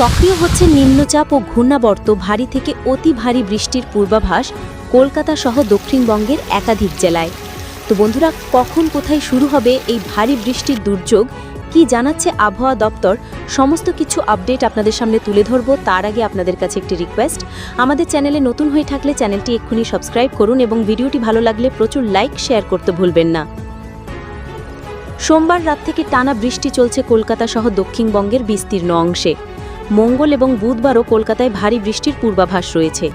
সক্রিয় হচ্ছে নিম্নচাপ ও ঘূর্ণাবর্ত, ভারী থেকে অতি ভারী বৃষ্টির পূর্বাভাস কলকাতা সহ দক্ষিণবঙ্গের একাধিক জেলায়। তো বন্ধুরা, কখন কোথায় শুরু হবে এই ভারী বৃষ্টির দুর্যোগ? কি জানাচ্ছে আবহাওয়া দপ্তর? সমস্ত কিছু আপডেট আপনাদের সামনে তুলে ধরবো। তার আগে আপনাদের কাছে একটি রিকোয়েস্ট। আমাদের চ্যানেলে নতুন হয়ে থাকলে চ্যানেলটি এক্ষুনি সাবস্ক্রাইব করুন এবং ভিডিওটি ভালো লাগলে প্রচুর লাইক, শেয়ার করতে ভুলবেন না। সোমবার রাত থেকে টানা বৃষ্টি চলছে কলকাতা সহ দক্ষিণবঙ্গের বিস্তীর্ণ অংশে। মঙ্গল এবং বুধবারও কলকাতায় ভারী বৃষ্টির পূর্বাভাস রয়েছে।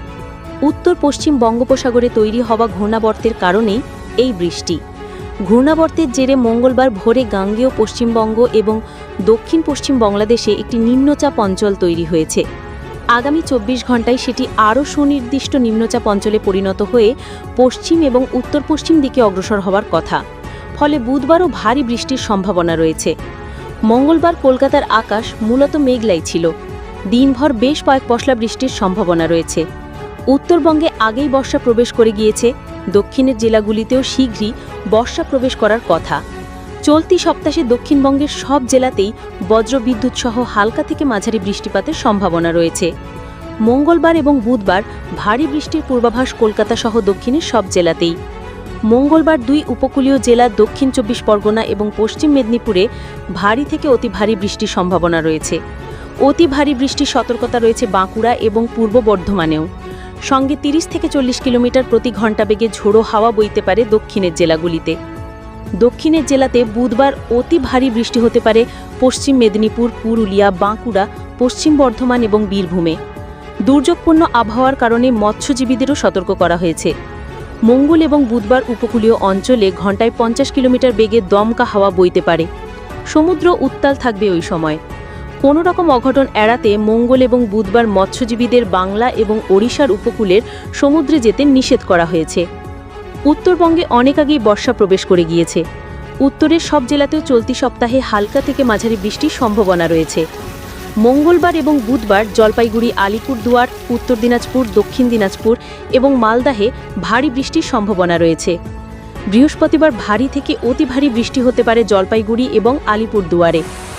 উত্তর পশ্চিম বঙ্গোপসাগরে তৈরি হওয়া ঘূর্ণাবর্তের কারণেই এই বৃষ্টি। ঘূর্ণাবর্তের জেরে মঙ্গলবার ভোরে গাঙ্গেয় পশ্চিমবঙ্গ এবং দক্ষিণ পশ্চিম বাংলাদেশে একটি নিম্নচাপ অঞ্চল তৈরি হয়েছে। আগামী চব্বিশ ঘন্টায় সেটি আরও সুনির্দিষ্ট নিম্নচাপ অঞ্চলে পরিণত হয়ে পশ্চিম এবং উত্তর পশ্চিম দিকে অগ্রসর হওয়ার কথা। ফলে বুধবারও ভারী বৃষ্টির সম্ভাবনা রয়েছে। মঙ্গলবার কলকাতার আকাশ মূলত মেঘলাই ছিল। দিনভর বেশ কয়েক পশলা বৃষ্টির সম্ভাবনা রয়েছে। উত্তরবঙ্গে আগেই বর্ষা প্রবেশ করে গিয়েছে, দক্ষিণের জেলাগুলিতেও শীঘ্রই বর্ষা প্রবেশ করার কথা। চলতি সপ্তাহে দক্ষিণবঙ্গের সব জেলাতেই বজ্রবিদ্যুৎ সহ হালকা থেকে মাঝারি বৃষ্টিপাতের সম্ভাবনা রয়েছে। মঙ্গলবার এবং বুধবার ভারী বৃষ্টির পূর্বাভাস কলকাতা সহ দক্ষিণের সব জেলাতেই। মঙ্গলবার দুই উপকূলীয় জেলা দক্ষিণ চব্বিশ পরগনা এবং পশ্চিম মেদিনীপুরে ভারী থেকে অতি ভারী বৃষ্টির সম্ভাবনা রয়েছে। অতি ভারী বৃষ্টির সতর্কতা রয়েছে বাঁকুড়া এবং পূর্ব বর্ধমানেও। সঙ্গে তিরিশ থেকে চল্লিশ কিলোমিটার প্রতি ঘণ্টা বেগে ঝোড়ো হাওয়া বইতে পারে দক্ষিণের জেলাগুলিতে। দক্ষিণের জেলাতে বুধবার অতি ভারী বৃষ্টি হতে পারে পশ্চিম মেদিনীপুর, পুরুলিয়া, বাঁকুড়া, পশ্চিম বর্ধমান এবং বীরভূমে। দুর্যোগপূর্ণ আবহাওয়ার কারণে মৎস্যজীবীদেরও সতর্ক করা হয়েছে। মঙ্গল এবং বুধবার উপকূলীয় অঞ্চলে ঘন্টায় পঞ্চাশ কিলোমিটার বেগে দমকা হাওয়া বইতে পারে। সমুদ্র উত্তাল থাকবে ওই সময়। কোনো রকম অঘটন এড়াতে মঙ্গল এবং বুধবার মৎস্যজীবীদের বাংলা এবং ওড়িশার উপকূলের সমুদ্রে যেতে নিষেধ করা হয়েছে। উত্তরবঙ্গে অনেক আগেই বর্ষা প্রবেশ করে গিয়েছে। উত্তরের সব জেলাতেও চলতি সপ্তাহে হালকা থেকে মাঝারি বৃষ্টির সম্ভাবনা রয়েছে। মঙ্গলবার এবং বুধবার জলপাইগুড়ি, আলিপুরদুয়ার, উত্তর দিনাজপুর, দক্ষিণ দিনাজপুর এবং মালদাহে ভারী বৃষ্টির সম্ভাবনা রয়েছে। বৃহস্পতিবার ভারী থেকে অতি ভারী বৃষ্টি হতে পারে জলপাইগুড়ি এবং আলিপুরদুয়ারে।